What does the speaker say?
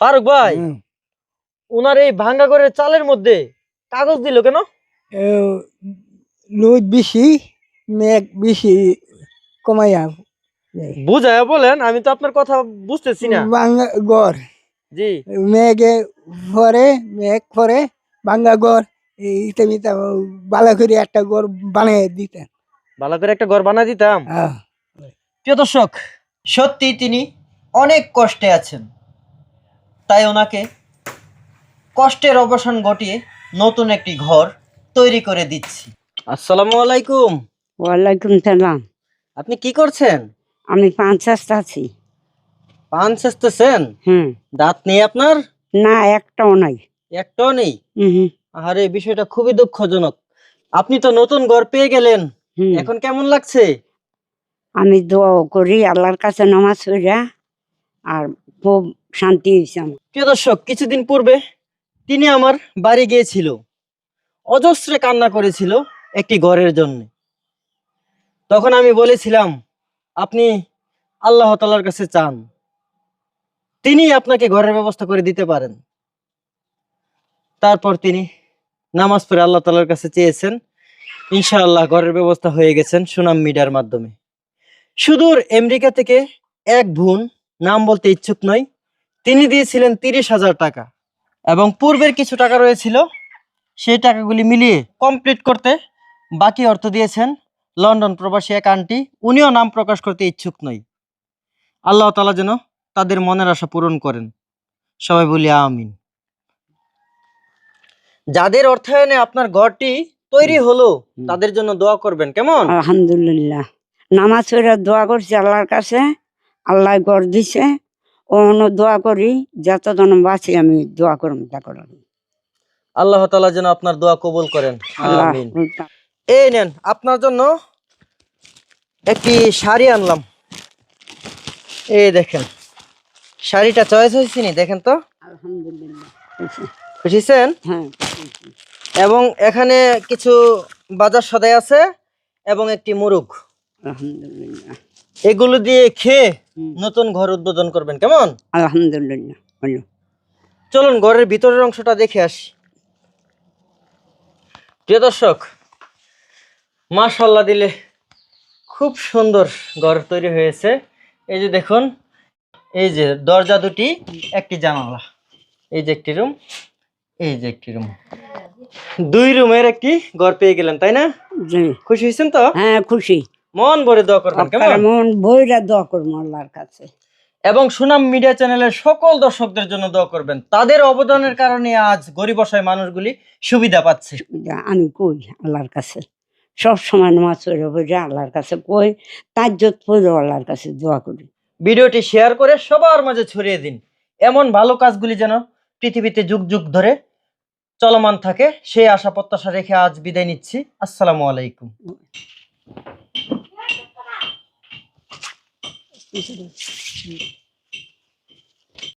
ফারুক ভাই ওনার এই ভাঙ্গা করে চালের মধ্যে কাগজ দিল কেন? রোদ বেশি মেঘ বেশি কমাইয়া বুঝায় বলেন আমি তো আপনার কথা বুঝতেছি না। বাঙ্গা গড় জি। মেঘে পরে মেঘ পরে বাঙ্গা গড় এইটা মিতা বালা করে একটা গড় বানিয়ে দিতেন। ভালো করে একটা ঘর বানা দিতাম? হ্যাঁ। প্রিয় দর্শক সত্যি তিনি অনেক কষ্টে আছেন। তাই ওনাকে কষ্টের অবসান ঘটিয়ে নতুন একটি ঘর তৈরি করে দিচ্ছি। আসসালামু আলাইকুম। ওয়ালাইকুম সালাম। আপনি কি করছেন? আমি পঞ্চাশ আছি। পান চেষ্টেছেন হুম। দাঁত নেই আপনার? না একটাও নাই। একটাও নেই? হুম আরে বিষয়টা খুবই দুঃখজনক। আপনি তো নতুন ঘর পেয়ে গেলেন। হুম। এখন কেমন লাগছে? আমি দোয়া করি আল্লাহর কাছে নামাজ পড়া। আর খুব শান্তি হয়েছে আমার। প্রিয় দর্শক, কিছুদিন পূর্বে তিনি আমার বাড়ি গিয়েছিল। অজস্রে কান্না করেছিল একটি ঘরের জন্য। তখন আমি বলেছিলাম, আপনি আল্লাহ তালার কাছে চান। তিনি আপনাকে ঘরের ব্যবস্থা করে দিতে পারেন। তারপর তিনি নামাজ পড়ে আল্লাহ তালার কাছে চেয়েছেন, ইনশাআল্লাহ ঘরের ব্যবস্থা হয়ে গেছেন সুনাম মিডিয়ার মাধ্যমে। সুদূর আমেরিকা থেকে এক বোন নাম বলতে ইচ্ছুক নয় তিনি দিয়েছিলেন তিরিশ হাজার টাকা এবং পূর্বের কিছু টাকা রয়েছিল সেই টাকাগুলি মিলিয়ে কমপ্লিট করতে বাকি অর্থ দিয়েছেন লন্ডন প্রবাসী এক আন্টি। উনিও নাম প্রকাশ করতে ইচ্ছুক নয় আল্লাহ তালা যেন তাদের মনের আশা পূরণ করেন। সবাই বলি আমিন। যাদের অর্থায়নে আপনার ঘরটি তৈরি হলো তাদের জন্য দোয়া করবেন কেমন? আলহামদুলিল্লাহ। নামাজ পড়ে দোয়া করছি আল্লাহর কাছে। আল্লাহ গড় দিছে অন্য দোয়া করি যত জন বাঁচি আমি দোয়া তা করব আল্লাহ তালা যেন আপনার দোয়া কবুল করেন। এই নেন আপনার জন্য একটি শাড়ি আনলাম। এই দেখেন শাড়িটা চয়েস হয়েছে নি? দেখেন তো। বুঝেছেন হ্যাঁ। এবং এখানে কিছু বাজার সদাই আছে এবং একটি মুরুগ। আলহামদুলিল্লাহ। এগুলো দিয়ে খেয়ে নতুন ঘর উদ্বোধন করবেন কেমন? আলহামদুলিল্লাহ চলুন ঘরের ভিতরের অংশটা দেখে আসি। প্রিয় দর্শক মাশাল্লাহ দিলে খুব সুন্দর ঘর তৈরি হয়েছে। এই যে দেখুন এই যে দরজা দুটি একটি জানালা এই যে একটি রুম এই যে একটি রুম। দুই রুমের একটি ঘর পেয়ে গেলেন তাই না? খুশি হয়েছেন তো? হ্যাঁ খুশি। মন ভরে দোয়া করবেন কেমন? মন বইরা দোয়া করব আল্লাহর কাছে। এবং সুনাম মিডিয়া চ্যানেলের সকল দর্শকদের জন্য দোয়া করবেন। তাদের অবদানের কারণে আজ গরিব অসহায় মানুষগুলি সুবিধা পাচ্ছে। আমি কই আল্লাহর কাছে? সব সময় নামাজ পড়ে পড়ে আল্লাহর কাছে কই তাজ্জত পড়ে আল্লাহর কাছে দোয়া করি। ভিডিওটি শেয়ার করে সবার মাঝে ছড়িয়ে দিন। এমন ভালো কাজগুলি যেন পৃথিবীতে যুগ যুগ ধরে চলমান থাকে সেই আশা প্রত্যাশা রেখে আজ বিদায় নিচ্ছি। আসসালামু আলাইকুম। うん。